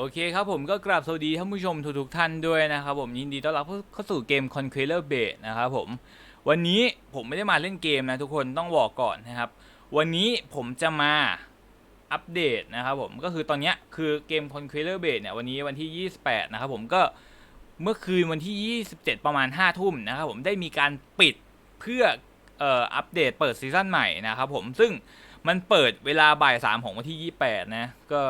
โอเคครับผมก็กราบสวัสดีท่านผู้ชมทุกๆท่านด้วยนะครับผมยินดีต้อนรับเข้าสู่เกม Conqueror Base นะครับผมวันนี้ผมไม่ได้มาเล่นเกมนะทุกคนต้องบอกก่อนนะครับ วันนี้ผมจะมาอัปเดตนะครับผมก็คือตอนนี้คือเกม Conqueror Base เนี่ยวันนี้วันที่ 28 นะครับผมก็เมื่อคืนวันที่ 27 ประมาณ 5 ทุ่มนะครับผมได้มีการปิดเพื่อเอ่ออัปเดตเปิดซีซั่นใหม่นะครับผมซึ่งมันเปิดเวลาบ่ายสามของวันที่ 28 นะ ก็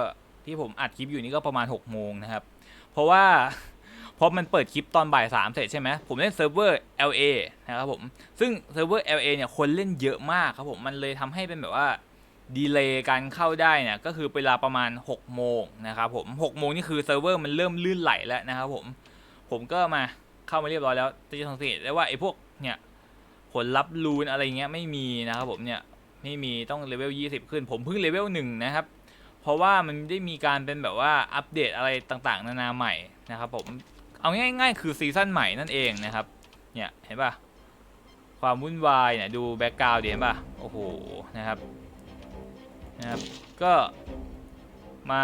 ที่ผมอัดคลิปอยู่นี่ก็ประมาณ6โมงนะครับ เพราะว่าพอมันเปิดคลิปตอนบ่ายสามเสร็จใช่ไหมผมเล่นเซิร์ฟเวอร์ LA นะครับผม ซึ่งเซิร์ฟเวอร์ LA เนี่ยคนเล่นเยอะมากครับผม มันเลยทำให้เป็นแบบว่าดีเลย์การเข้าได้เนี่ยก็คือเวลาประมาณ6โมงนะครับผม6โมงนี่คือเซิร์ฟเวอร์มันเริ่มลื่นไหลแล้วนะครับผม ผมก็มาเข้ามาเรียบร้อยแล้วจะสังเกตได้ว่าไอ้พวกเนี่ยผลลัพธ์รูนอะไรเงี้ยไม่มีนะครับผมเนี่ยไม่มีต้องเลเวล20 ขึ้น ผมเพิ่งเลเวลหนึ่งนะครับ ราะว่ามันได้มีการเป็นแบบว่าอัปเดตอะไรต่างๆ นานาใหม่นะครับผมเอาง่ายๆ คือซีซั่นใหม่นั่นเองนะครับเนี่ยเห็นปะความวุ่นวายเนี่ยดูแบ็กกราวด์เห็นปะโอ้โหนะครับนะครับก็มา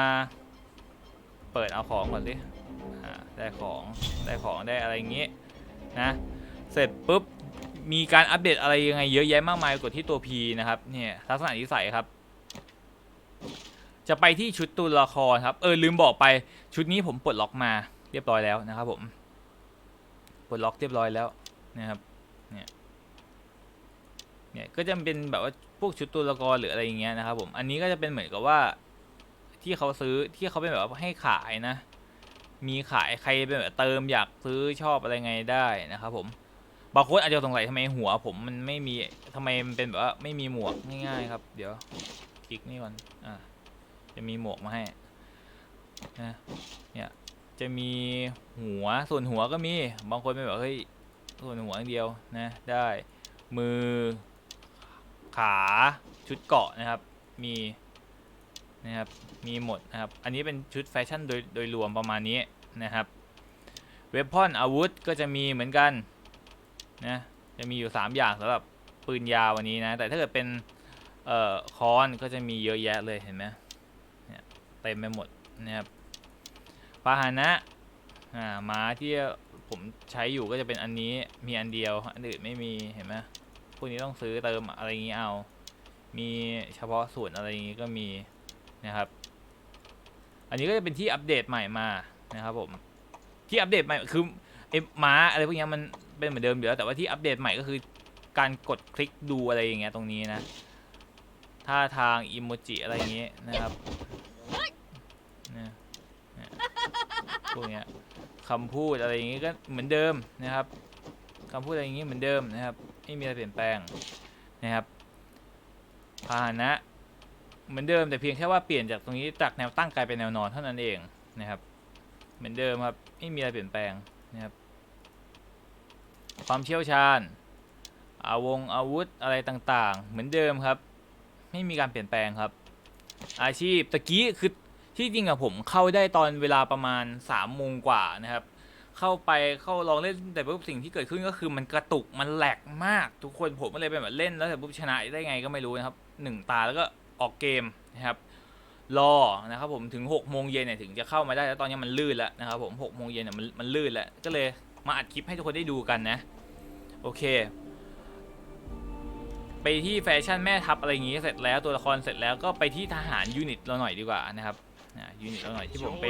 เปิดเอาของก่อนสิได้ของได้ของได้อะไรอย่างงี้ยนะเสร็จปุ๊บมีการอัปเดตอะไรยังไงเยอะแยะมากมายกดที่ตัว P นะครับเนี่ยลักษณะนิสัยครับ จะไปที่ชุดตัวละครครับ เออลืมบอกไปชุดนี้ผมปลดล็อกมาเรียบร้อยแล้วนะครับผมปลดล็อกเรียบร้อยแล้วนะครับเนี่ยเนี่ยก็จะเป็นแบบว่าพวกชุดตัวละครหรืออะไรอย่างเงี้ยนะครับผมอันนี้ก็จะเป็นเหมือนกับว่าที่เขาซื้อที่เขาเป็นแบบว่าให้ขายนะ มีขายใครเป็นแบบเติมอยากซื้อชอบอะไรไงได้นะครับผมบางคนอาจจะสงสัยทำไมหัวผมมันไม่มีทำไมมันเป็นแบบว่าไม่มีหมวกง่ายๆครับ เดี๋ยวคลิกนี่ก่อนอ่า จะมีหมวกมาให้นะเนี่ยจะมีหัวส่วนหัวก็มีบางคนเป็นแบบเฮ้ยส่วนหัวอย่างเดียวนะได้มือขาชุดเกาะนะครับมีนะครับมีหมดนะครับอันนี้เป็นชุดแฟชั่นโดยโดยรวมประมาณนี้นะครับเวพอนอาวุธก็จะมีเหมือนกันนะจะมีอยู่ 3 อย่างสำหรับปืนยาววันนี้นะแต่ถ้าเกิดเป็นเอ่อค้อนก็จะมีเยอะแยะเลยเห็นไหม เต็มไปหมดนะครับพาหนะอ่าม้าที่ผมใช้อยู่ก็จะเป็นอันนี้มีอันเดียวอันอื่นไม่มีเห็นไหมพวกนี้ต้องซื้อเติมอะไรอย่างนี้เอา มีเฉพาะส่วนอะไรอย่างนี้ก็มีนะครับ อันนี้ก็จะเป็นที่อัปเดตใหม่มานะครับผมที่อัปเดตใหม่คือไอ้ม้าอะไรพวกนี้มันเป็นเหมือนเดิมอยู่แล้วแต่ว่าที่อัปเดตใหม่ก็คือการกดคลิกดูอะไรอย่างเงี้ยตรงนี้นะท่าทางอิโมจิอะไรอย่างงี้นะครับ พวกเนี้ยคำพูดอะไรอย่างงี้ก็เหมือนเดิมนะครับคำพูดอะไรอย่างงี้เหมือนเดิมนะครับไม่มีอะไรเปลี่ยนแปลงนะครับพาหนะเหมือนเดิมแต่เพียงแค่ว่าเปลี่ยนจากตรงนี้จากแนวตั้งกลายเป็นแนวนอนเท่านั้นเองนะครับ เหมือนเดิมครับไม่มีอะไรเปลี่ยนแปลงนะครับ ความเชี่ยวชาญอาวงอาวุธอะไรต่างๆ เหมือนเดิมครับ ไม่มีการเปลี่ยนแปลงครับ อาชีพตะกี้คือ ที่จริงอะผมเข้าได้ตอนเวลาประมาณ3ามโมงกว่านะครับ เข้าไปเข้าลองเล่นแต่ปุ๊บสิ่งที่เกิดขึ้นก็คือมันกระตุกมันแหลกมาก ทุกคนผมก็เลยเป็นแบบเล่นแล้วแต่ปุ๊บชนะได้ไงก็ไม่รู้นะครับหนึ่งตาแล้วก็ออกเกมนะครับรอนะครับผมถึง6กโมงเย็นเนี่ยถึงจะเข้ามาได้แล้วตอนนี้มันลื่นแล้วนะครับผมหกโมงเย็นเนี่ยมันมันลื่นแล้วก็เลยมาอัดคลิปให้ทุกคนได้ดูกันนะโอเค ไปที่แฟชั่นแม่ทัพอะไรอย่างงี้เสร็จแล้วตัวละครเสร็จแล้วก็ไปที่ทหารยูนิตเราหน่อยดีกว่านะครับ นะยูนิตเราหน่อยที่ผมไป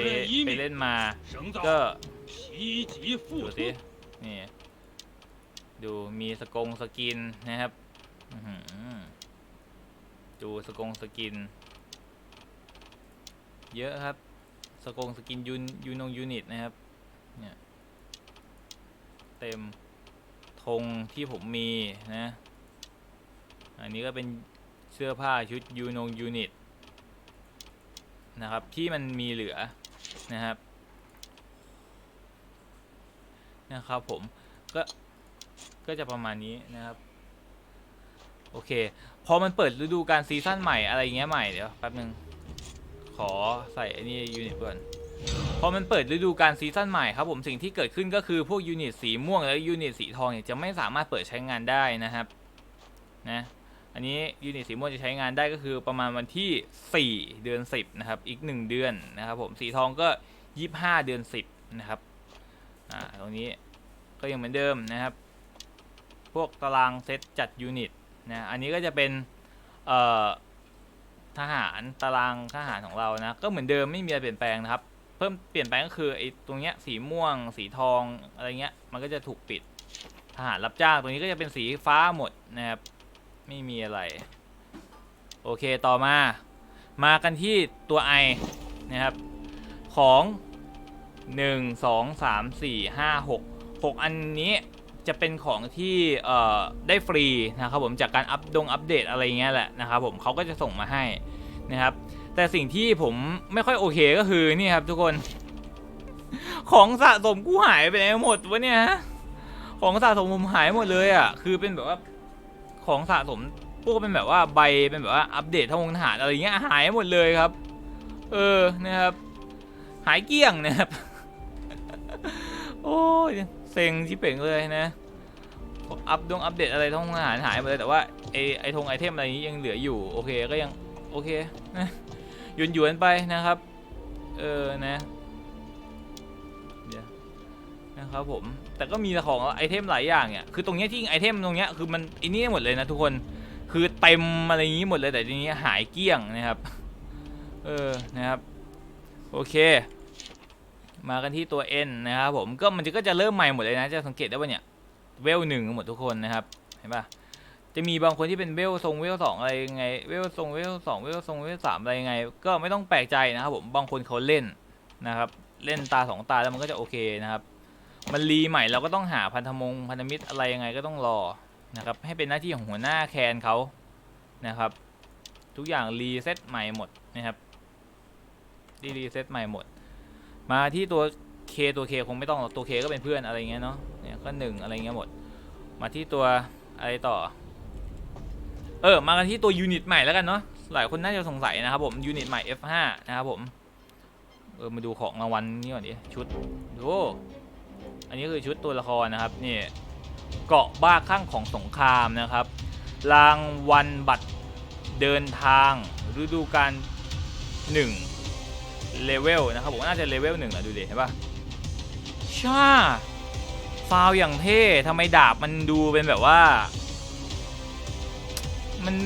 ไปเล่นมาก็ก็ดูสินี่ดูมีสกงสกินนะครับอื้อหือดูสกงสกิน เยอะครับ สกงสกินยูนยูนงยูนิตนะครับเนี่ยเต็มธงที่ผมมีนะ อันนี้ก็เป็นเสื้อผ้าชุดยูนงยูนิต นะครับ ที่มันมีเหลือนะครับนะครับผมก็ก็จะประมาณนี้นะครับ โอเค พอมันเปิดฤดูการซีซั่นใหม่อะไรเงี้ยใหม่เดี๋ยวแป๊บนึงขอใส่อันนี้ยูนิตก่อนพอมันเปิดฤดูการซีซั่นใหม่ครับผมสิ่งที่เกิดขึ้นก็คือพวกยูนิตสีม่วงและยูนิตสีทองเนี่ยจะไม่สามารถเปิดใช้งานได้นะครับนะ อันนี้ยูนิตสีม่วงจะใช้งานได้ก็คือประมาณวันที่ 4 เดือน 10 นะครับ อีก 1 เดือนนะครับผมสีทองก็ 25 เดือน 10 นะครับอ่าตรงนี้ก็ยังเหมือนเดิมนะครับ พวกตารางเซตจัดยูนิตนะอันนี้ก็จะเป็นเอ่อทหารตารางทหารของเรานะก็เหมือนเดิมไม่มีอะไรเปลี่ยนแปลงนะครับ เพิ่มเปลี่ยนแปลงก็คือไอ้ตรงเนี้ยสีม่วง สีทองอะไรเงี้ยมันก็จะถูกปิดทหารรับจ้างตรงนี้ก็จะเป็นสีฟ้าหมดนะครับ ไม่มีอะไร โอเคต่อมา มากันที่ตัว I นะครับ ของ 1 2 3 4 5 6 6 อันนี้จะเป็นของที่เอ่อได้ฟรีนะครับผมจากการอัปดงอัปเดตอะไรเงี้ยแหละนะครับผมเขาก็จะส่งมาให้นะครับ แต่สิ่งที่ผมไม่ค่อยโอเคก็คือนี่ครับทุกคน ของสะสมกูหายไปไหนหมดวะเนี่ยของสะสมผมหายหมดเลยอะคือเป็นแบบว่า ของสะสมพวกเป็นแบบว่าใบเป็นแบบว่าอัปเดตทางทหารอะไรเงี้ยหายหมดเลยครับ เออนะครับ หายเกลี้ยงนะครับ โอ้ยเซ็งชิเป่งเลยนะอัปดงอัปเดตอะไรท้องทหารหายหมดเลยแต่ว่าไอไอธงไอเทมอะไรนี้ยังเหลืออยู่โอเคก็ยังโอเคนะหยวนหยวนไปนะครับ เออนะ นะครับผมแต่ก็มีของไอเทมหลายอย่างเนี่ยคือตรงนี้ที่ไอเทมตรงนี้คือมันอ้นี่หมดเลยนะทุกคนคือเต็มอะไรอย่างนี้หมดเลยแต่ทีนี้หายเกี้ยงนะครับเออนะครับโอเค มากันที่ตัว N นะครับผมก็มันจะก็จะเริ่มใหม่หมดเลยนะจะสังเกตได้ว่าเนี่ยเวลหนึ่งหมดทุกคนนะครับเห็นปะจะมีบางคนที่เป็นเวลทรงเวลสองอะไรยังไงเวลทรงเวลสองเวลทรงเวลสามอะไรยังไง ก็ไม่ต้องแปลกใจนะครับผมบางคนเขาเล่นนะครับ เล่นตาสองตาแล้วมันก็จะโอเคนะครับ มันรีใหม่เราก็ต้องหาพันธมงพันธมิตรอะไรยังไงก็ต้องรอนะครับให้เป็นหน้าที่ของหัวหน้าแคนเขานะครับ ทุกอย่างรีเซ็ตใหม่หมดนะครับรีเซ็ตใหม่หมด มาที่ตัว K ตัว K คงไม่ต้องหรอกตัว K ก็เป็นเพื่อนอะไรเงี้ยเนาะเนี่ยก็หนึ่งอะไรเงี้ยหมด มาที่ตัวอะไรต่อ เออ มากันที่ตัวยูนิตใหม่แล้วกันเนาะหลายคนน่าจะสงสัยนะครับผมยูนิตใหม่ F5 นะครับผมเออมาดูของรางวัลนี่ก่อนดิชุดดู อันนี้คือชุดตัวละครนะครับนี่เกาะบ้าข้างของสงครามนะครับ รางวัลบัตรเดินทางฤดูกาลหนึ่งเลเวลนะครับผมน่าจะเลเวลหนึ่งอะดูดิเห็นปะช่าฟาวอย่างเท่ทำไมดาบมันดูเป็นแบบว่า มัน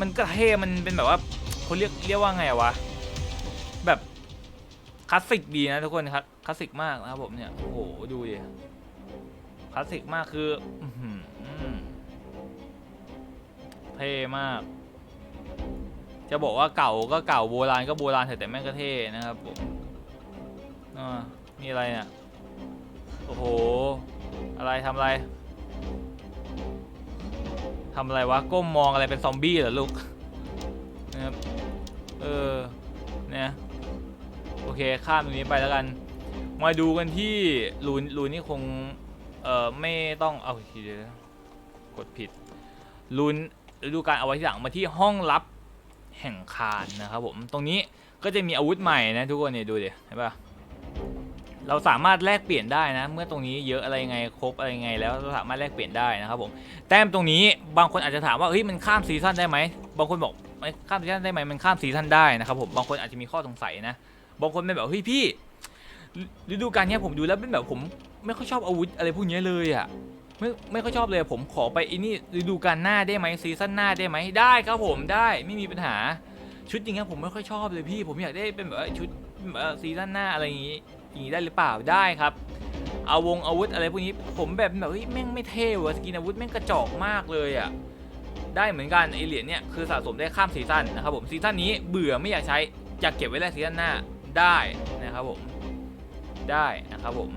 มันก็เท่มันเป็นแบบว่าเขาเรียกเรียกว่าไงวะ ลาสสิกดีนะทุกคนครับคลาสสิกมากนะครับผมเนี่ย โอ้โห ดูดิคลาสสิกมากคือเท่มาก จะบอกว่าเก่าก็เก่าโบราณก็โบราณเถอะแต่แม่งก็เท่นะครับผมอ่ามีอะไรเนี่ยโอ้โห อะไรทำอะไรทำอะไรวะก้มมองอะไรเป็นซอมบี้เหรอลูกนะครับเออเนี่ย เคข้ามตรงนี้ไปแล้วกัน มาดูกันที่รูนรูนนี่คงเอ่อไม่ต้องเอาเดียวกดผิดรูนฤดูการเอาไว้ที่หลังมาที่ห้องลับแห่งคานนะครับผมตรงนี้ก็จะมีอาวุธใหม่นะทุกคนเนี่ยดูดิเห็นปะเราสามารถแลกเปลี่ยนได้นะ เมื่อตรงนี้เยอะอะไรไงครบอะไรไงแล้วเราสามารถแลกเปลี่ยนได้นะครับผมแต้มตรงนี้บางคนอาจจะถามว่าเฮ้ยมันข้ามซีซั่นได้ไหมบางคนบอกไม่ข้ามซีซั่นได้ไหมมันข้ามซีซั่นได้นะครับผมบางคนอาจจะมีข้อสงสัยนะ บางคนเป็นแบบเฮ้ยพี่ฤดูกาลนี้ผมดูแล้วเป็นแบบผม ไม่ค่อยชอบอาวุธอะไรพวกนี้เลยอะไม่ไม่ค่อยชอบเลยผมขอไปอินี่ฤดูกาลหน้าได้ไหมซีซั่นหน้าได้ไหมได้ครับผมได้ไม่มีปัญหาชุดอย่างเงี้ยผมไม่ค่อยชอบเลยพี่ ผมอยากได้เป็นแบบชุดแบบซีซั่นหน้าอะไรอย่างงี้อย่างงี้ได้หรือเปล่าได้ครับเอาวงอาวุธอะไรพวกนี้ผมแบบแบบเฮ้ยแม่งไม่เท่ว่ะสกินอาวุธแม่งกระจอกมากเลยอะได้เหมือนกันไอเหรียญเนี่ยคือสะสมได้ข้ามซีซั่นนะครับผมซีซั่นนี้เบื่อไม่อยากใช้อยากเก็บไว้แลกซีซั่นหน้า ได้นะครับผมได้นะครับผม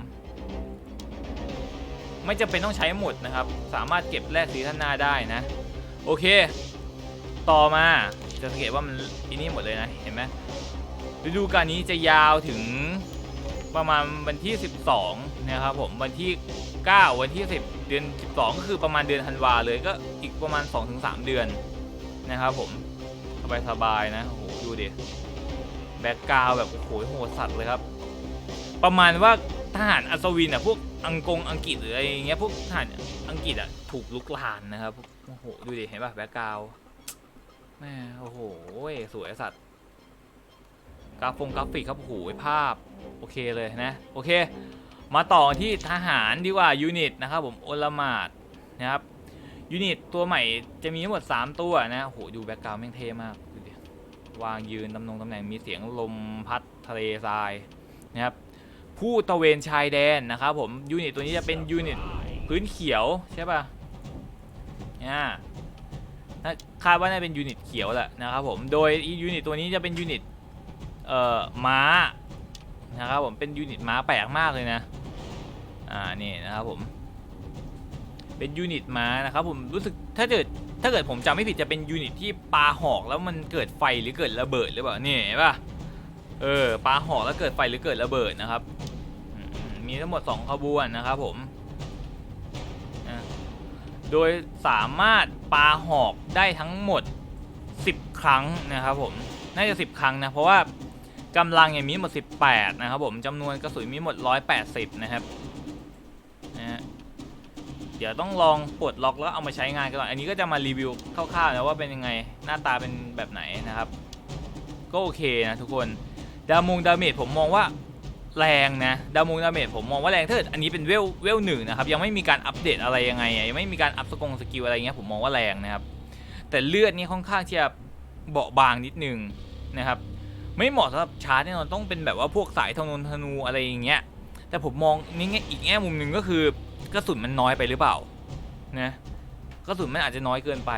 ไม่จำเป็นต้องใช้หมดนะครับ สามารถเก็บแลกซีซั่นหน้าได้นะ โอเค ต่อมาจะสังเกตว่ามันอันนี้หมดเลยนะ เห็นไหมฤดูกาลนี้จะยาวถึงประมาณวันที่ 12 นะครับผม วันที่ 9 วันที่ 10 เดือน 12 ก็คือประมาณเดือนธันวาเลยก็อีกประมาณ 2-3 เดือนนะครับผม สบายๆนะโอ้โหดูดิ แบ็กกราวแบบโอ้โหโหสัตว์เลยครับ ประมาณว่าทหารอัศวินอะพวกอังกงอังกฤษหรืออะไรอย่างเงี้ยพวกทหารอังกฤษอะถูกลุกลานนะครับโอ้โหดูดิเห็นป่ะแบ็กกราวแม่โอ้โหสวยสัตว์กราฟงกราฟิกครับโอ้โหภาพโอเคเลยนะโอเค มาต่อที่ทหารดีกว่ายูนิตนะครับผมโอลมาดนะครับยูนิตตัวใหม่จะมีทั้งหมด 3 ตัวนะโอ้โหดูแบ็กกราวแม่งเท่มาก วางยืนตำแหน่งตำแหน่งมีเสียงลมพัดทะเลทรายนะครับผู้ตะเวนชายแดนนะครับผมยูนิตตัวนี้จะเป็นยูนิตพื้นเขียวใช่ป่ะอ่าถ้าคาดว่าน่าเป็นยูนิตเขียวแหละนะครับผมโดยยูนิตตัวนี้จะเป็นยูนิตเอ่อม้านะครับผมเป็นยูนิตม้าแปลกมากเลยนะอ่านี่นะครับผม เป็นยูนิตม้านะครับผมรู้สึกถ้าเกิดถ้าเกิดผมจำไม่ผิดจะเป็นยูนิตที่ปาหอกแล้วมันเกิดไฟหรือเกิดระเบิดหรือเปล่านี่เห็นป่ะเออปาหอกแล้วเกิดไฟหรือเกิดระเบิดนะครับ มีทั้งหมด 2 ขบวนนะครับผมโดยสามารถปาหอกได้ทั้งหมด 10 ครั้งนะครับผมน่าจะ 10 ครั้งนะเพราะว่ากำลังอย่างมีหมด 18 นะครับผมจำนวนกระสุนมีหมด 180 นะครับนะฮะ เดี๋ยวต้องลองปลดล็อกแล้วเอามาใช้งานกันก่อน อันนี้ก็จะมารีวิวคร่าวๆนะว่าเป็นยังไงหน้าตาเป็นแบบไหนนะครับ ก็โอเคนะทุกคนดามุงดาเมจผมมองว่าแรงนะดามุงดาเมจผมมองว่าแรงเกิดอันนี้เป็นเวลเวลหนึ่งนะครับยังไม่มีการอัปเดตอะไรยังไงยังไม่มีการอัพสกงสกิลอะไรเงี้ยผมมองว่าแรงนะครับ แต่เลือดนี่ค่อนข้างที่จะเบาบางนิดนึงนะครับ ไม่เหมาะสำหรับชาร์จแน่นอนต้องเป็นแบบว่าพวกสายธนูธนูอะไรอย่างเงี้ย แต่ผมมองนี่ไงอีกแง่มุมหนึ่งก็คือกระสุนมันน้อยไปหรือเปล่านะกระสุนมันอาจจะน้อยเกินไป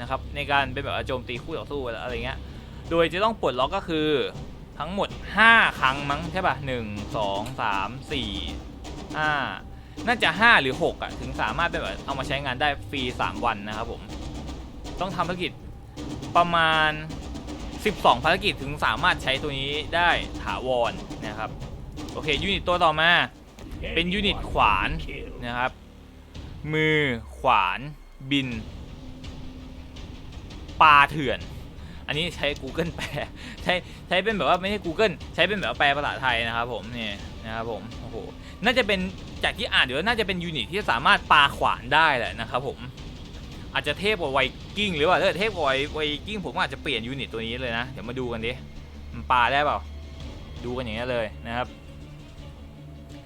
นะครับในการเป็นแบบโจมตีคู่ต่อสู้อะไรเงี้ยโดยจะต้องปลดล็อกก็คือทั้งหมด 5 ครั้งมั้งใช่ป่ะ1 2 3 4 5 น่าจะ 5 หรือ 6อะถึงสามารถเป็นแบบเอามาใช้งานได้ฟรี 3 วันนะครับผม ต้องทำภารกิจประมาณ 12 ภารกิจถึงสามารถใช้ตัวนี้ได้ถาวรนะครับ โอเคยูนิตตัวต่อมา เป็นยูนิตขวานนะครับ มือขวานบินปลาเถื่อน อันนี้ใช้ Google แปลใช้ใช้เป็นแบบว่าไม่ใช่ Google ใช้เป็นแบบแปลภาษาไทยนะครับผมนี่นะครับผมโอ้โหน่าจะเป็นจากที่อ่านเดี๋ยวน่าจะเป็นยูนิตที่สามารถปาขวานได้แหละนะครับผมอาจจะเทพกว่าไวกิ้งหรือว่าถ้าเทพกว่าไวกิ้งผมก็อาจจะเปลี่ยนยูนิตตัวนี้เลยนะ เดี๋ยวมาดูกันดิมันปาได้เปล่า ดูกันอย่างนี้เลยนะครับ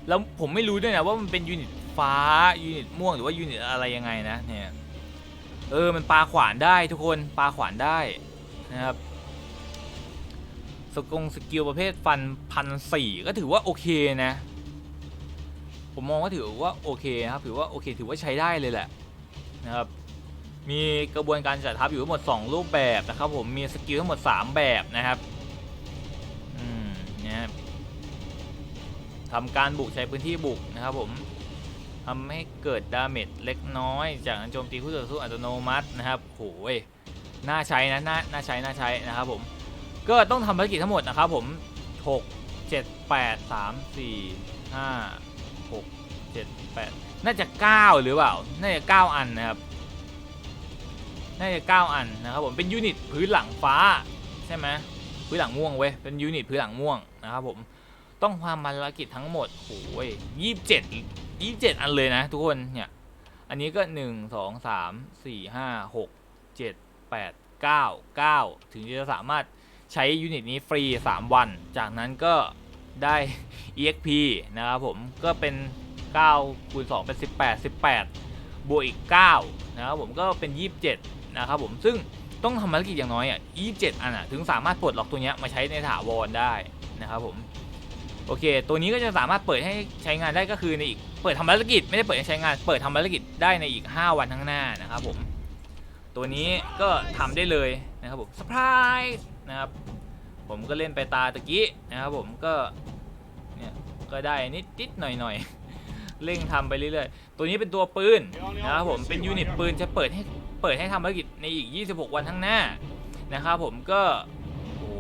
แล้วผมไม่รู้ด้วยนะว่ามันเป็นยูนิตฟ้ายูนิตม่วงหรือว่ายูนิตอะไรยังไงนะเนี่ยเออมันปลาขวานได้ทุกคนปลาขวานได้นะครับสกงสกิลประเภทฟันพันสี่ก็ถือว่าโอเคนะ ผมมองว่าถือว่าโอเคนะครับถือว่าโอเคถือว่าใช้ได้เลยแหละนะครับมีกระบวนการจัดทัพอยู่ทั้งหมด 2 รูปแบบนะครับผมมีสกิลทั้งหมด 3 แบบนะครับ ทำการบุกใช้พื้นที่บุกนะครับผมทำให้เกิดดาเมจเล็กน้อย จากการโจมตีคู่ต่อสู้อัตโนมัตินะครับโหยน่าใช้นะน่าน่าใช้น่าใช้นะครับผมก็ต้องทำภารกิจทั้งหมดนะครับผม 6 7 8 3 4 5 6 7 8 น่าจะ 9 หรือเปล่า น่าจะ 9 อันนะครับ น่าจะ 9 อันนะครับผม เป็นยูนิตพื้นหลังฟ้า ใช่ไหมพื้นหลังม่วงเว้ย เป็นยูนิตพื้นหลังม่วงนะครับผม ต้องความภารกิจทั้งหมดโอ้ยยี่สิบเจ็ดยี่สิบเจ็ดอันเลยนะทุกคนเนี่ย อันนี้ก็1 2 3 4 5 6 7 8 9 9ถึงจะสามารถใช้ยูนิตนี้ฟรี 3 วัน จากนั้นก็ได้ EXP นะครับผม ก็เป็น9คูณ2เป็น 18 18 บวกอีก 9 นะครับผมก็เป็น 27 นะครับผมซึ่งต้องทำภารกิจอย่างน้อยอะ27 อันอะ ถึงสามารถปลดล็อกตัวเนี้ยมาใช้ในถาวรได้นะครับผม โอเค ตัวนี้ก็จะสามารถเปิดให้ใช้งานได้ก็คือในอีก เปิดทำภารกิจไม่ได้เปิดให้ใช้งาน เปิดทำภารกิจได้ในอีก 5 วันข้างหน้านะครับผม ตัวนี้ก็ทำได้เลยนะครับผมเซอร์ไพรส์นะครับ ผมก็เล่นไปตาตะกี้นะครับผมก็ เนี่ย ก็ได้นิดนิดหน่อยหน่อยๆเร่งทำไปเรื่อยๆ ตัวนี้เป็นตัวปืนนะครับผม เป็นยูนิตปืนจะเปิดให้เปิดให้ทำภารกิจในอีก 26 วันข้างหน้านะครับผมก็ โอ้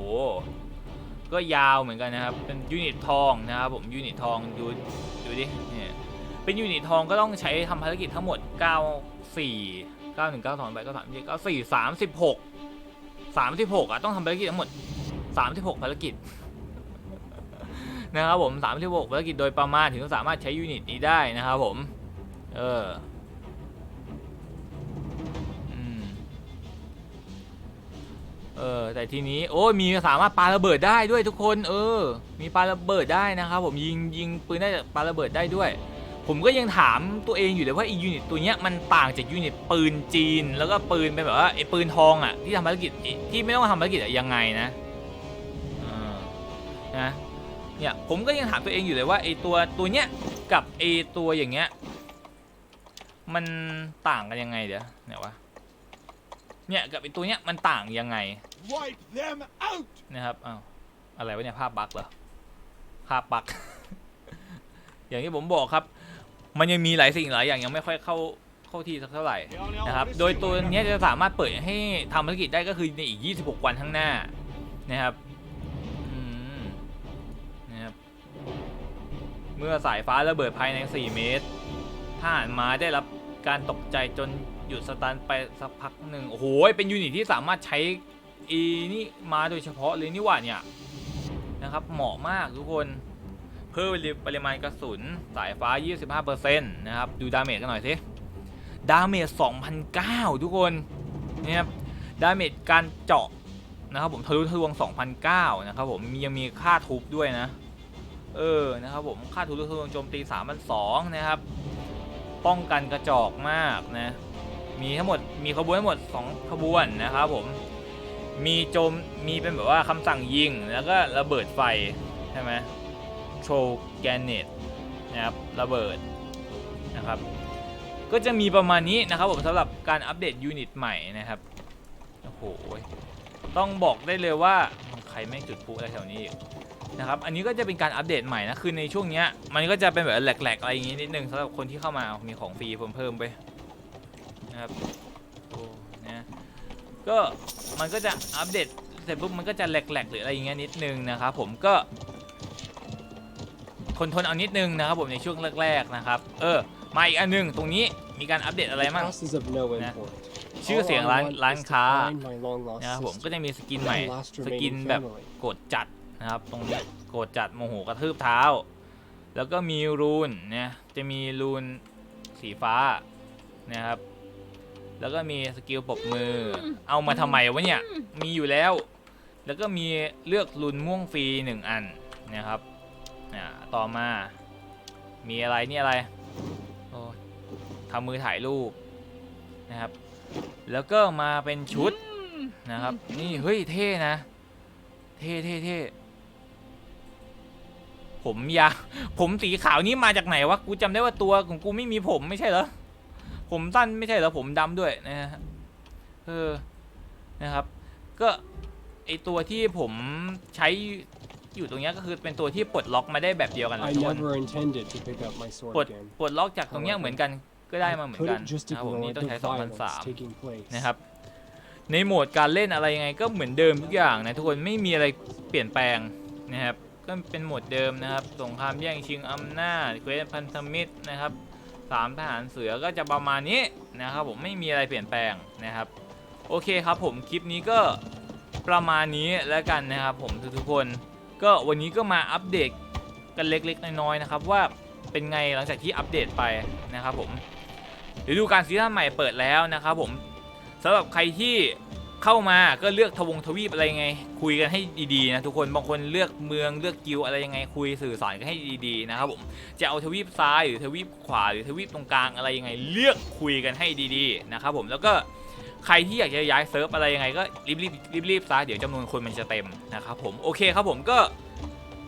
ก็ยาวเหมือนกันนะครับ เป็นยูนิตทองนะครับผมยูนิตทองดูดูดิเนี่ยเป็นยูนิตทองก็ต้องใช้ทำภารกิจทั้งหมด 9 4 9 1 9 2 8 9 3 7 9 4 36 36อะต้องทำภารกิจทั้งหมด 36 ภารกิจนะครับผมสามที่หกภารกิจโดยประมาณถึงสามารถใช้ยูนิตนี้ได้นะครับผม เออ เออแต่ทีนี้โอ้ยมีสามารถปาระเบิดได้ด้วยทุกคน เออ มีปาระเบิดได้นะครับ ผมยิงยิงปืนได้ปาระเบิดได้ด้วย ผมก็ยังถามตัวเองอยู่เลยว่าอียูนิตตัวเนี้ยมันต่างจากยูนิตปืนจีน แล้วก็ปืนเป็นแบบว่าไอ้ปืนทองอะที่ทำภารกิจที่ไม่ต้องทำภารกิจอะยังไงนะออนะเนี่ยผมก็ยังถามตัวเองอยู่เลยว่าไอ้ตัวตัวเนี้ยกับไอ้ตัวอย่างเงี้ยมันต่างกันยังไงเดี๋ยวไหนวะ เนี่ยกับไอ้ตัวเนี้ยมันต่างยังไง Wipe them out! นะครับอ้าวอะไรวะเนี่ยภาพบั๊กเหรอภาพบั๊กอย่างที่ผมบอกครับ มันยังมีหลายสิ่งหลายอย่างยังไม่ค่อยเข้าเข้าที่สักเท่าไหร่นะครับ โดยตัวเนี้ยจะสามารถเปิดให้ทำภารกิจได้ก็คือในอีก 26 วันข้างหน้านะครับอืมนะครับ เมื่อสายฟ้าระเบิดภายใน 4 เมตรทหารม้าได้รับการตกใจจน หยุดสตันไปสักพักหนึ่งโอ้โหเป็นยูนิตที่สามารถใช้อีนี่มาโดยเฉพาะเลยนี่หว่าเนี่ยนะครับเหมาะมากทุกคนเพิ่มปริมาณกระสุนสายฟ้า 25%นะครับดูดาเมจกันหน่อยสิดาเมจ2,009ทุกคนนะครับดาเมจการเจาะนะครับผมทะลุทะลวง2,009นะครับผมยังมีค่าทุบด้วยนะเออนะครับผมค่าทุบทะลวงโจมตี3,002นะครับป้องกันกระจอกมากนะ มีทั้งหมดมีขบวนทั้งหมด 2 ขบวนนะครับผมมีโจมมีเป็นแบบว่าคำสั่งยิงแล้วก็ระเบิดไฟใช่ไหมโชว์แกนเนตนะครับระเบิดนะครับก็จะมีประมาณนี้นะครับผมสำหรับการอัปเดตยูนิตใหม่นะครับโอ้โหต้องบอกได้เลยว่าใครไม่จุดพลุอะไรแถวนี้อีกนะครับอันนี้ก็จะเป็นการอัปเดตใหม่นะคือในช่วงเนี้ยมันก็จะเป็นแบบแหลกๆอะไรอย่างงี้นิดนึงสำหรับคนที่เข้ามามีของฟรีเพิ่มเพิ่มไป นะครับโอ้นะก็มันก็จะอัปเดตเสร็จปุ๊บมันก็จะแหลกๆหรืออะไรอย่างเงี้ยนิดนึงนะครับผมก็ทนทนเอานิดนึงนะครับผมในช่วงแรกๆนะครับ เออมาอีกอันหนึงตรงนี้มีการอัปเดตอะไร The มั่ง cost is of no Nè. import. ชื่อเสียงร้าน All I want ร้าน is to ค้า find my long lost นะครับผม sister ก็จะมีสกินใหม่ and lost สกิน remaining แบบ family. โกรธจัดนะครับ ตรงนี้โกรธจัดโมโหกระทืบเท้า แล้วก็มีรูนเนี่ยจะมีรูนสีฟ้านะครับ แล้วก็มีสกิลปรบมือ เอามาทำไมวะเนี่ย มีอยู่แล้ว แล้วก็มีเลือกรูนม่วงฟรีหนึ่งอันนะครับอ่าต่อมา มีอะไรนี่อะไรโอ้ทำมือถ่ายรูปนะครับ แล้วก็มาเป็นชุดนะครับ นี่เฮ้ยเท่นะ เท่เท่เท่ผมยาวผมสีขาวนี่มาจากไหนวะ กูจำได้ว่าตัวของกูไม่มีผมไม่ใช่เหรอ ผมสั้นไม่ใช่เหรอผมดำด้วยนะฮะเออนะครับ ก็ไอตัวที่ผมใช้อยู่ตรงเนี้ยก็คือเป็นตัวที่ปลดล็อกมาได้แบบเดียวกันเลย I ทุกคน never intended to pick up my sword ปลด again. ปลดล็อกจากตรงเนี้ยเหมือนกันก็ได้ I มาเหมือน couldn't กัน just นะครับผม ignore นี่ต้อง the ใช้ violence 2003 taking place. นะครับ ในโหมดการเล่นอะไรยังไงก็เหมือนเดิมทุกอย่างนะทุกคนไม่มีอะไรเปลี่ยนแปลงนะครับก็เป็นโหมดเดิมนะครับสงครามแย่งชิงอำนาจเควสพันธมิตรนะครับ สามทหารเสือก็จะประมาณนี้นะครับผมไม่มีอะไรเปลี่ยนแปลงนะครับโอเคครับผมคลิปนี้ก็ประมาณนี้แล้วกันนะครับผมทุกๆคน ก็วันนี้ก็มาอัปเดตกันเล็กๆน้อยๆนะครับว่าเป็นไงหลังจากที่อัปเดตไปนะครับผมฤดูกาลซีซั่นใหม่เปิดแล้วนะครับผมสำหรับใครที่ เข้ามาก็เลือกทวงทวีปอะไรไง คุยกันให้ดีๆนะทุกคนบางคนเลือกเมืองเลือกกิลอะไรยังไงคุยสื่อสารกันให้ดีๆนะครับผมจะเอาทวีปซ้ายหรือทวีปขวาหรือทวีปตรงกลางอะไรยังไง เลือกคุยกันให้ดีๆนะครับผมแล้วก็ใครที่อยากจะย้ายเซิร์ฟอะไรยังไงก็รีบๆรีบๆซะเดี๋ยวจำนวนคนมันจะเต็มนะครับผมโอเคครับผมก็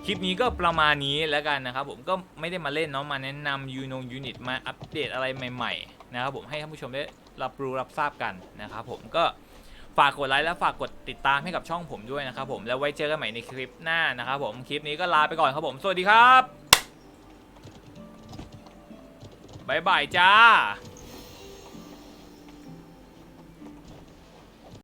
คลิปนี้ก็ประมาณนี้แล้วกันนะครับผมก็ไม่ได้มาเล่นเนาะมาแนะนำยูนงยูนิตมาอัปเดตอะไรใหม่ ๆ นะครับผมให้ท่านผู้ชมได้รับรู้รับทราบกันนะครับผมก็ ฝากกดไลค์และฝากกดติดตามให้กับช่องผมด้วยนะครับผมแล้วไว้เจอกันใหม่ในคลิปหน้านะครับผมคลิปนี้ก็ลาไปก่อนครับผม สวัสดีครับบ๊ายบายจ้า